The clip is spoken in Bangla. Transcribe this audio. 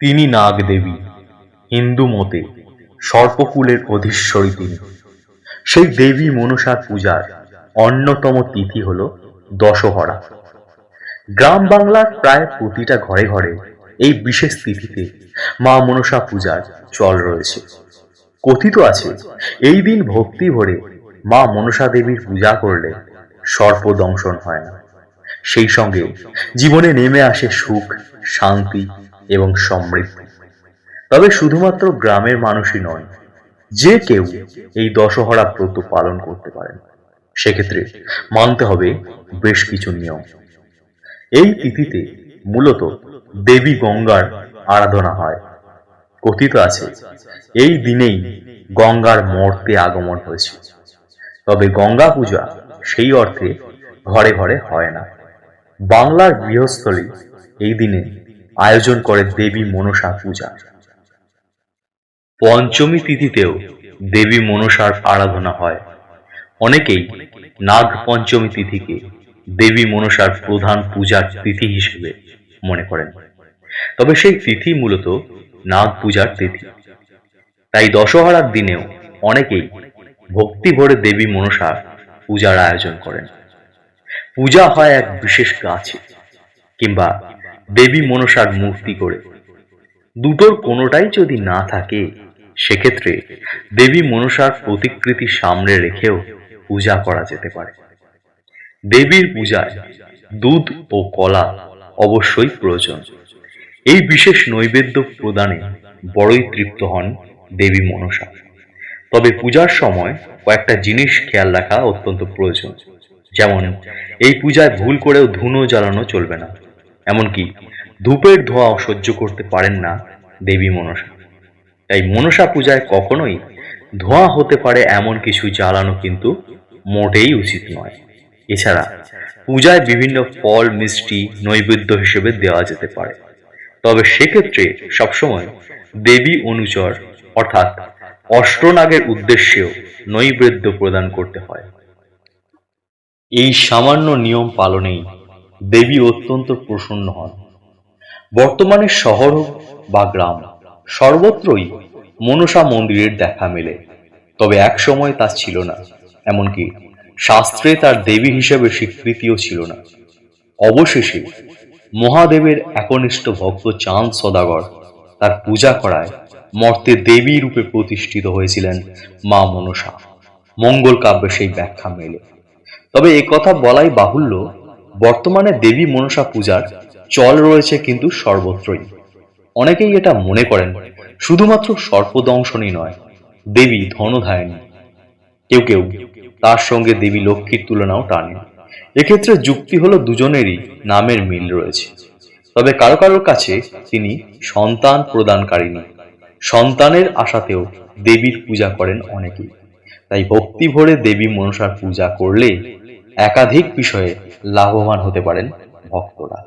তিনি নাগ দেবী হিন্দু মতে সর্পকুলের অধীশ্বরী তিনি। সেই দেবী মনসার পূজার অন্যতম তিথি হল দশহরা। গ্রাম বাংলার প্রায় প্রতিটা ঘরে ঘরে এই বিশেষ তিথিতে মা মনসা পূজার চল রয়েছে। কথিত আছে, এই দিন ভক্তি ভরে মা মনসা দেবীর পূজা করলে সর্প দংশন হয় না। সেই সঙ্গে জীবনে নেমে আসে সুখ, শান্তি এবং সমৃদ্ধি। তবে শুধুমাত্র গ্রামের মানুষই নয়, যে কেউ এই দশহরা ব্রত পালন করতে পারেন। সেক্ষেত্রে মানতে হবে বেশ কিছু নিয়ম। এই তিথিতে মূলত দেবী গঙ্গার আরাধনা হয়। কথিত আছে, এই দিনেই গঙ্গার মর্তে আগমন হয়েছে। তবে গঙ্গা পূজা সেই অর্থে ঘরে ঘরে হয় না। বাংলার গৃহস্থলী এই দিনে আয়োজন করে দেবী মনসা পূজা। পঞ্চমী তিথিতেও দেবী মনসার আরাধনা হয়। অনেকেই নাগ পঞ্চমী তিথিকে দেবী মনসার প্রধান পূজার তিথি হিসেবে মনে করেন। তবে সেই তিথি মূলত নাগ পূজার তিথি। তাই দশহরার দিনেও অনেকেই ভক্তি ভরে দেবী মনসার পূজার আয়োজন করেন। পূজা হয় এক বিশেষ গাছে কিংবা দেবী মনসার মূর্তি করে। দুটোর কোনোটাই যদি না থাকে, সেক্ষেত্রে দেবী মনসার প্রতিকৃতি সামনে রেখেও পূজা করা যেতে পারে। দেবীর পূজায় দুধ ও কলা অবশ্যই প্রয়োজন। এই বিশেষ নৈবেদ্য প্রদানে বড়ই তৃপ্ত হন দেবী মনসা। তবে পূজার সময় কয়েকটা জিনিস খেয়াল রাখা অত্যন্ত প্রয়োজন। যেমন, এই পূজায় ভুল করেও ধুনো জ্বালানো চলবে না। এমনকি ধূপের ধোঁয়াও সহ্য করতে পারেন না দেবী মনসা। তাই মনসা পূজায় কখনোই ধোঁয়া হতে পারে এমন কিছু জ্বালানো কিন্তু মোটেই উচিত নয়। এছাড়া পূজায় বিভিন্ন ফল, মিষ্টি, নৈবেদ্য হিসেবে দেওয়া যেতে পারে। তবে সেক্ষেত্রে সবসময় দেবী অনুচর অর্থাৎ অষ্টনাগের উদ্দেশ্যেও নৈবেদ্য প্রদান করতে হয়। এই সামান্য নিয়ম পালনেই দেবী অত্যন্ত প্রসন্ন হন। বর্তমানে শহর বা গ্রাম সর্বত্রই মনসা মন্দিরের দেখা মেলে, তবে এক সময় তা ছিল না, এমনকি শাস্ত্রে তার দেবী হিসেবে স্বীকৃতিও ছিল না। অবশেষে মহাদেবের একনিষ্ঠ ভক্ত চাঁদ সদাগর তার পূজা করায় মর্তে দেবী রূপে প্রতিষ্ঠিত হয়েছিলেন মা মনসা। মঙ্গল কাব্যে সেই ব্যাখ্যা মেলে। তবে কথা বলাই বাহুল্য বর্তমানে দেবী মনসা পূজার চল রয়েছে কিন্তু সর্বত্রই। অনেকেই এটা মনে করেন, শুধুমাত্র সর্পদংশনই নয়, দেবী ধনধায়নী কেউ কেউ তার সঙ্গে দেবী লক্ষ্মীর তুলনাও টানে এক্ষেত্রে যুক্তি হলো দুজনেরই নামের মিল রয়েছে। তবে কারও কারোর কাছে তিনি সন্তান প্রদানকারিণী। সন্তানের আশাতেও দেবীর পূজা করেন অনেকেই। তাই ভক্তি ভরে দেবী মনসার পূজা করলে একাধিক বিষয়ে লাভবান হতে পারেন ভক্তরা।